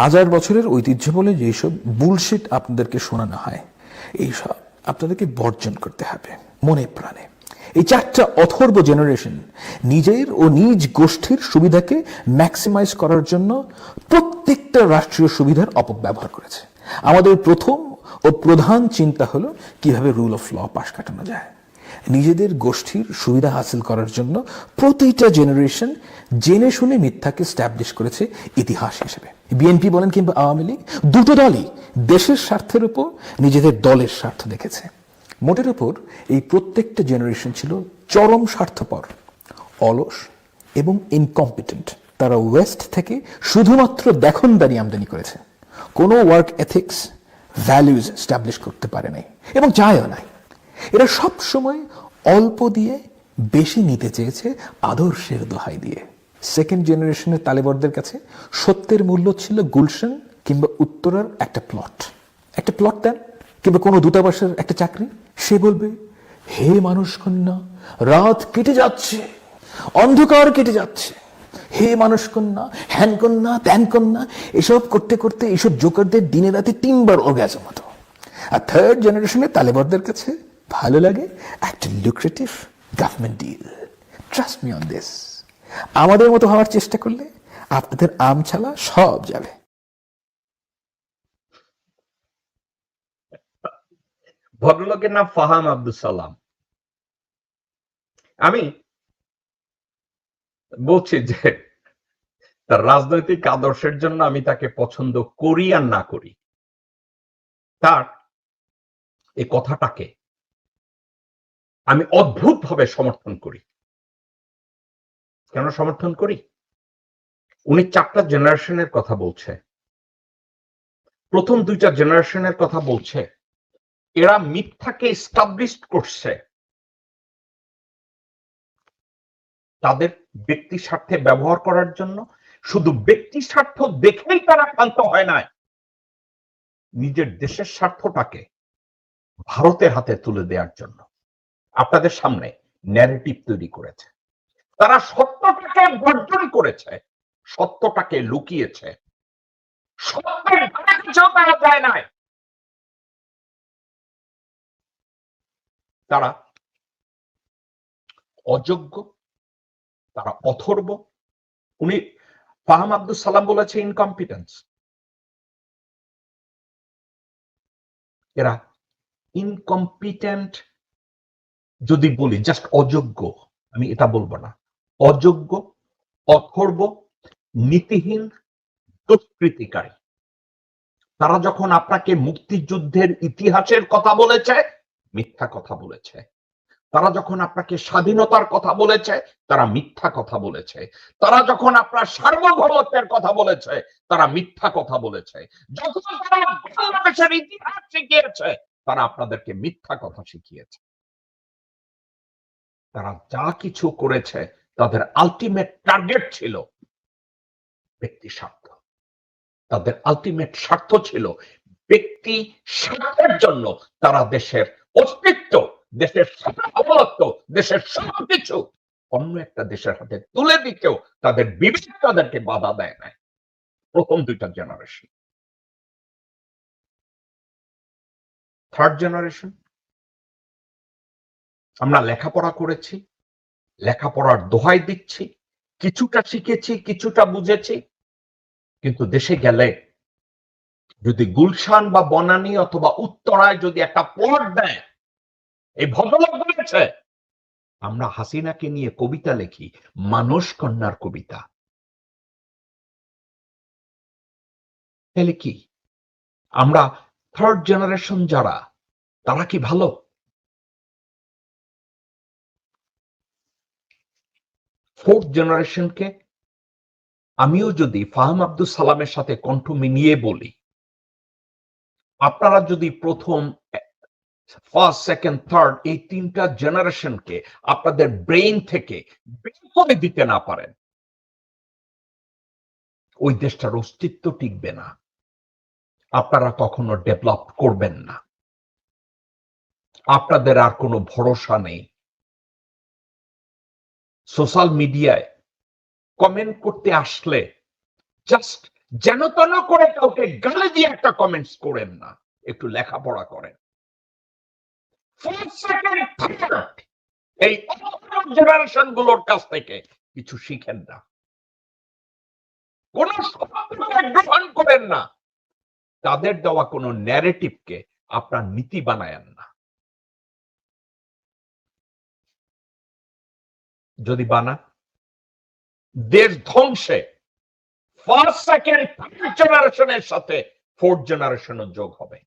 হাজার বছরের ঐতিহ্য বলে যেসব বুলশিট আপনাদেরকে শোনানো হয়, এইসব আপনাদেরকে বর্জন করতে হবে, মনে প্রাণে। এই চারটা অথর্ব জেনারেশন নিজের ও নিজ গোষ্ঠীর সুবিধাকে ম্যাক্সিমাইজ করার জন্য প্রত্যেকটা রাষ্ট্রীয় সুবিধার অপব্যবহার করেছে। আমাদের প্রথম ও প্রধান চিন্তা হলো কীভাবে রুল অফ ল পাশ কাটানো যায়। নিজেদের গোষ্ঠীর সুবিধা হাসিল করার জন্য প্রতিটা জেনারেশন জেনে শুনে মিথ্যাকে স্ট্যাবলিশ করেছে ইতিহাস হিসেবে। বিএনপি বলেন কিংবা আওয়ামী লীগ, দুটো দলই দেশের স্বার্থের উপর নিজেদের দলের স্বার্থ দেখেছে। মোটের উপর এই প্রত্যেকটা জেনারেশন ছিল চরম স্বার্থপর, অলস এবং ইনকম্পিটেন্ট তারা ওয়েস্ট থেকে শুধুমাত্র দেখনদারি আমদানি করেছে। কোনো ওয়ার্ক এথিক্স ভ্যালিউজ স্ট্যাবলিশ করতে পারে নাই এবং চায়ও নাই। এরা সব সময় অল্প দিয়ে বেশি নিতে চেয়েছে আদর্শের দোহাই দিয়ে। সেকেন্ড জেনারেশনের তালেবরদের কাছে সত্যের মূল্য ছিল গুলশন কিংবা উত্তরার একটা প্লট একটা প্লট দেন কিংবা কোনো দূতাবাসের একটা চাকরি। সে বলবে, হে মানুষ কন্যা রাত কেটে যাচ্ছে, অন্ধকার কেটে যাচ্ছে। হে মানুষ কন্যা হ্যান কন্যা ত্যান কন্যা এসব করতে করতে এসব জোকারদের দিনে রাতে তিনবার অর্গাজম হতো। আর থার্ড জেনারেশনের তালেবরদের কাছে ভালো লাগে একটা lucrative government deal trust me on this আমাদের মতো হওয়ার চেষ্টা করলে আপনাদের আম ছালা সব যাবে। ভদ্রলোকের নাম ফাহাম আব্দুল সালাম। আমি বলছি যে, তার রাজনৈতিক আদর্শের জন্য আমি তাকে পছন্দ করি আর না করি। তার এই কথাটাকে আমি অদ্ভুতভাবে সমর্থন করি। কেন সমর্থন করি? উনি চারটা জেনারেশনের কথা বলছে। প্রথম দুইটা জেনারেশনের কথা বলছে। এরা মিথ্যাকে স্টাবলিশ করছে। তাদের ব্যক্তি স্বার্থে ব্যবহার করার জন্য শুধু ব্যক্তি স্বার্থ দেখেই তারা ক্ষান্ত হয় নাই। নিজের দেশের স্বার্থটাকে ভারতের হাতে তুলে দেওয়ার জন্য। আপনাদের সামনে ন্যারেটিভ তৈরি করেছে। তারা সত্যটাকে বর্জন করেছে, সত্যটাকে লুকিয়েছে। সত্যের ধারে কাছেও তারা যায় নাই তারা অযোগ্য, তারা অথর্ব। উনি ফাহাম আব্দুল সালাম বলেছে ইনকম্পিটেন্স এরা ইনকম্পিটেন্ট যদি বলি জাস্ট অযোগ্য, আমি এটা বলব না। অযোগ্য, অথর্ব, নীতিহীন, দুষ্কৃতিকারী। তারা যখন আপনাকে মুক্তিযুদ্ধের ইতিহাসের কথা বলেছে, মিথ্যা কথা বলেছে। তারা যখন আপনাকে স্বাধীনতার কথা বলেছে, তারা মিথ্যা কথা বলেছে। তারা যখন আপনার সার্বভৌমত্বের কথা বলেছে, তারা মিথ্যা কথা বলেছে। যখন তারা বাংলাদেশের ইতিহাস শিখিয়েছে, তারা আপনাদেরকে মিথ্যা কথা শিখিয়েছে। তারা যা কিছু করেছে তাদের আলটিমেট টার্গেট ছিল ব্যক্তি স্বার্থ। তাদের আলটিমেট স্বার্থ ছিল ব্যক্তি স্বার্থের জন্য তারা দেশের অস্তিত্ব, দেশের সার্বভৌমত্ব দেশের সবকিছু অন্য একটা দেশের হাতে তুলে দিতেও তাদের বিবেক তাদেরকে বাধা দেয় না প্রথম দুইটা জেনারেশন থার্ড জেনারেশন আমরা লেখাপড়া করেছি। লেখাপড়ার দোহাই দিচ্ছি, কিছুটা শিখেছি, কিছুটা বুঝেছি, কিন্তু দেশে গেলে যদি গুলশান বা বনানী অথবা উত্তরায় যদি একটা প্লট দেয়, এই ভদ্রলোক বলেছে, আমরা হাসিনাকে নিয়ে কবিতা লিখি, মানুষ কন্যার কবিতা। তাহলে কি? আমরা থার্ড জেনারেশন যারা, তারা কি ভালো? ফোর্থ জেনারেশনকে আমিও যদি ফাহাম আব্দুল সালামের সাথে কণ্ঠ মিলিয়ে বলি, আপনারা যদি প্রথম ফার্স্ট সেকেন্ড থার্ড এই তিনটা জেনারেশনকে আপনাদের ব্রেইন থেকে করে দিতে না পারেন, ওই দেশটার অস্তিত্ব টিকবে না। আপনারা কখনো ডেভেলপ করবেন না। আপনাদের আর কোনো ভরসা নেই। সোশ্যাল মিডিয়ায় কমেন্ট করতে আসলে জাস্ট যেন তেন করে কাউকে গালে দিয়ে একটা কমেন্টস করেন না, একটু লেখাপড়া করেন। এই জেনারেশনগুলোর কাছ থেকে কিছু শিখেন না। কোন গ্রহণ করেন না। তাদের দেওয়া কোন ন্যারেটিভকে আপনার নীতি বানায়েন না। যদি বানা। দেশ ধ্বংসে ফার্স্ট সেকেন্ড থার্ড জেনারেশনের সাথে ফোর্থ জেনারেশনের যোগ হবে।